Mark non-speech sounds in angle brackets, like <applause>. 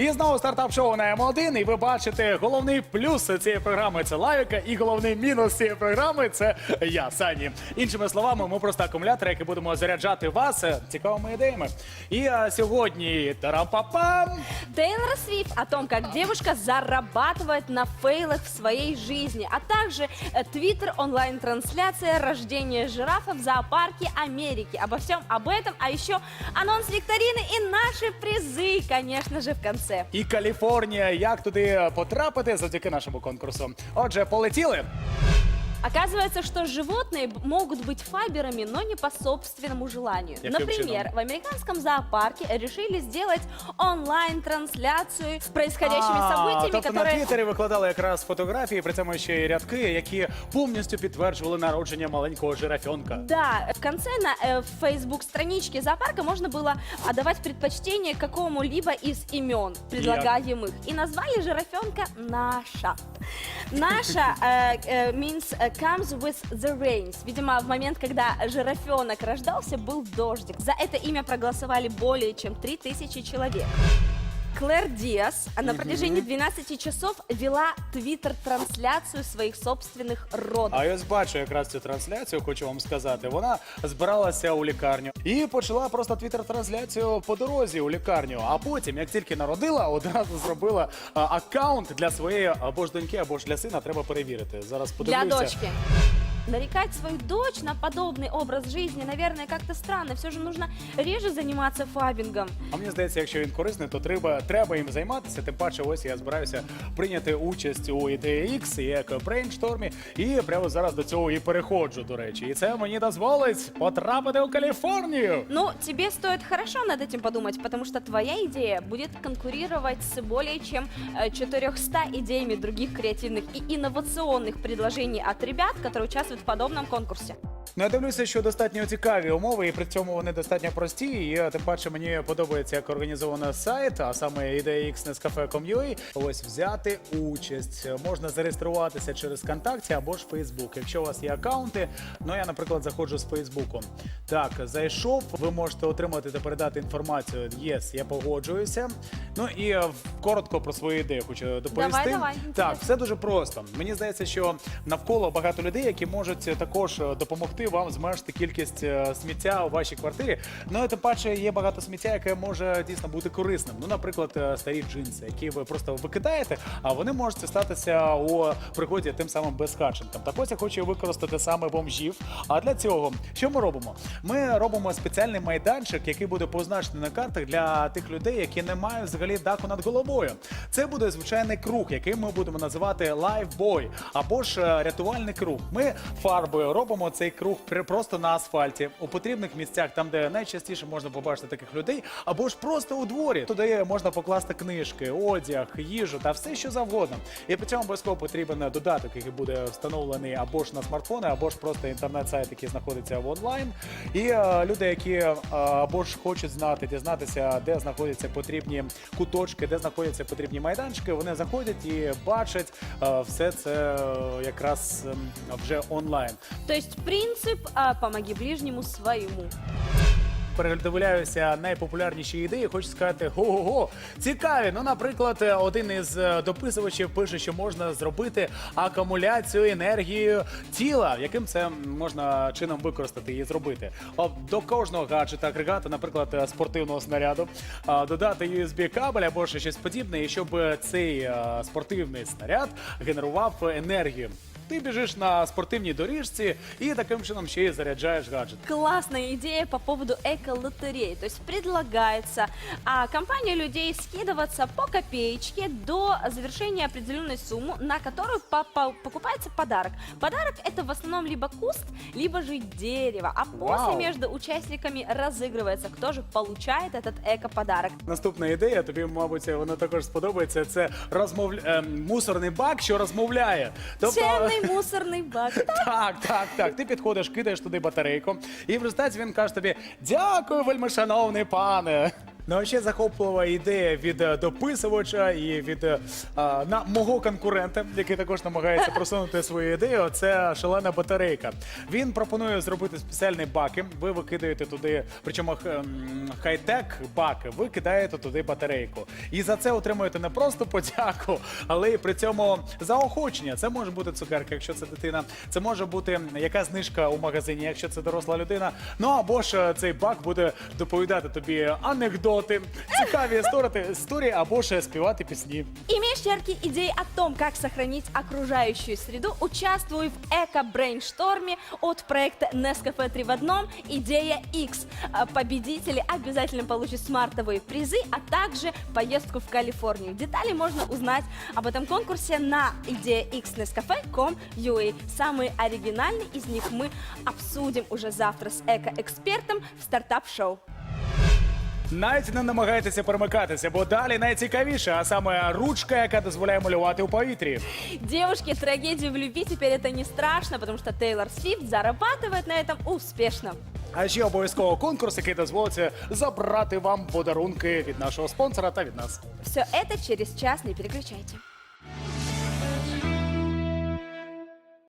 І знову стартап-шоу на М1. І ви бачите, головний плюс цієї програми це лавіка, і головний мінус цієї програми це я, Сані. Іншими словами, ми просто акумулятори, які будемо заряджати вас е, цікавими ідеями. І а, сьогодні тарапапам! Тейлор Свифт о том, как девушка зарабатывает на фейлах в своей жизни, а также э, Твиттер онлайн-трансляция рождения жирафа в зоопарке Америки. Обо всем об этом, а еще анонс викторины и наши призы, конечно же, в конце. і Каліфорнія, як туди потрапити завдяки нашому конкурсу. Отже, полетіли. Оказывается, что животные б- могут быть фаберами, но не по собственному желанию. Каким Например, чином? в американском зоопарке решили сделать онлайн-трансляцию с происходящими А, событиями, тобто на которые... Твіттері викладали якраз фотографії, при цьому ще й рядки, які повністю підтверджували народження маленького жирафьонка. Да, в конце на э, Facebook страничке зоопарка можно было отдавать предпочтение какому-либо из имен предлагаемых. И назвали жирафенка Наша. Наша э, э, means э, comes with the rains. Видимо, в момент, когда жирафенок рождался, был дождик. За это имя проголосовали более чем 3000 человек. Клэр Диас на протяжении 12 часов вела твиттер-трансляцию своих собственных родов. А я ось бачу якраз цю трансляцію, хочу вам сказати. Вона збиралася у лікарню і почала просто твіттер-трансляцію по дорозі у лікарню. А потім, як тільки народила, одразу зробила а, аккаунт для своєї або ж доньки, або ж для сина. Треба перевірити. Зараз Для дочки. Нарекать свою дочь на подобный образ жизни, наверное, как-то странно. Все же нужно реже заниматься фабингом. А мені здається, якщо він корисний, то треба, треба їм займатися. Тим паче, ось я збираюся прийняти участь у ідеї X, як брейнштормі, і прямо зараз до цього і переходжу. До речі, і це мені дозволить потрапити у Каліфорнію. Ну, тебе стоит хорошо над этим подумать, потому что твоя идея будет конкурировать с более чем э, 400 идеями других креативных и инновационных предложений от ребят, которые участвуют в подобном конкурсе. Ну, я дивлюся, що достатньо цікаві умови, і при цьому вони достатньо прості. І е, тим паче мені подобається, як організовано сайт, а саме ідея X Ось взяти участь. Можна зареєструватися через ВКонтакті або ж Фейсбук. Якщо у вас є аккаунти, ну я, наприклад, заходжу з Фейсбуку. Так, зайшов, ви можете отримати та передати інформацію. Єс, я погоджуюся. Ну і е, коротко про свою ідею хочу доповісти. Давай, давай, Так, все дуже просто. Мені здається, що навколо багато людей, які можуть також е, вам зменшити кількість е, сміття у вашій квартирі. Ну і тим паче є багато сміття, яке може дійсно бути корисним. Ну, наприклад, е, старі джинси, які ви просто викидаєте, а вони можуть статися у пригоді тим самим безхатченкам. Так ось я хочу використати саме бомжів. А для цього що ми робимо? Ми робимо спеціальний майданчик, який буде позначений на картах для тих людей, які не мають взагалі даху над головою. Це буде звичайний круг, який ми будемо називати лайфбой або ж е, рятувальний круг. Ми фарбою робимо цей круг при- просто на асфальті у потрібних місцях, там де найчастіше можна побачити таких людей, або ж просто у дворі. Туди можна покласти книжки, одяг, їжу та все, що завгодно. І при цьому обов'язково потрібен додаток, який буде встановлений або ж на смартфони, або ж просто інтернет-сайт, який знаходиться в онлайн. І е, люди, які е, або ж хочуть знати, дізнатися, де знаходяться потрібні куточки, де знаходяться потрібні майданчики, вони заходять і бачать е, все це е, якраз ем, вже онлайн. То есть принцип а, «помоги ближнему своему». Передивляюся найпопулярніші ідеї. Хочу сказати, го-го-го, цікаві. Ну, наприклад, один із е, дописувачів пише, що можна зробити акумуляцію енергії тіла. Яким це можна чином використати і зробити? До кожного гаджета, агрегата, наприклад, е, спортивного снаряду, додати USB кабель або щось подібне, і щоб цей е, спортивний снаряд генерував енергію. Ти біжиш на спортивній доріжці і таким чином ще й заряджаєш гаджет. Классная идея по поводу эко-лотереи. То есть предлагается а, компании людей скидываться по копеечке до завершения определенной суммы, на которую по- по- покупается подарок. Подарок это в основном либо куст, либо же дерево. А после Вау. между участниками разыгрывается, кто же получает этот эко-подарок. Наступна ідея, тобі, мабуть, вона також сподобається. Це розмов... ем, мусорний бак, що розмовляє. Тобто, Темный мусорний бак. <laughs> так, так, так. Ти підходиш, кидаєш туди батарейку, і в результаті він каже тобі: Дякую, вельми шановний пане. Ну а ще захоплива ідея від е, дописувача і від е, а, на мого конкурента, який також намагається <laughs> просунути свою ідею. Це шалена батарейка. Він пропонує зробити спеціальні баки. Ви викидаєте туди, причому ем, хай-тек баки, ви кидаєте туди батарейку. І за це отримуєте не просто подяку, але й при цьому заохочення. Це може бути цукерка, якщо це дитина. Це може бути яка знижка у магазині, якщо це доросла людина. Ну або ж е, цей бак буде доповідати тобі анекдоти, цікаві історії, історії або ж співати пісні. Имеешь яркие идеи о том, как сохранить окружающую среду, участвуй в эко-брейншторме от проекта Nescafe 3 в одном «Идея X». А Победители обязательно получат смартовые призы, а также поездку в Калифорнию. Детали можно узнать об этом конкурсе на идеяxnescafe.com.ua. Самые оригинальные из них мы обсудим уже завтра с эко-экспертом в стартап-шоу. Навіть не намагайтеся перемикатися, бо далі найцікавіше, а саме ручка, яка дозволяє малювати у повітрі. Девушки, трагедию в любви теперь это не страшно, потому что Тейлор Свифт зарабатывает на этом успешно. А ще обов'язково конкурс, який дозволить забрати вам подарунки від нашого спонсора та від нас. Все это через час, не переключайте.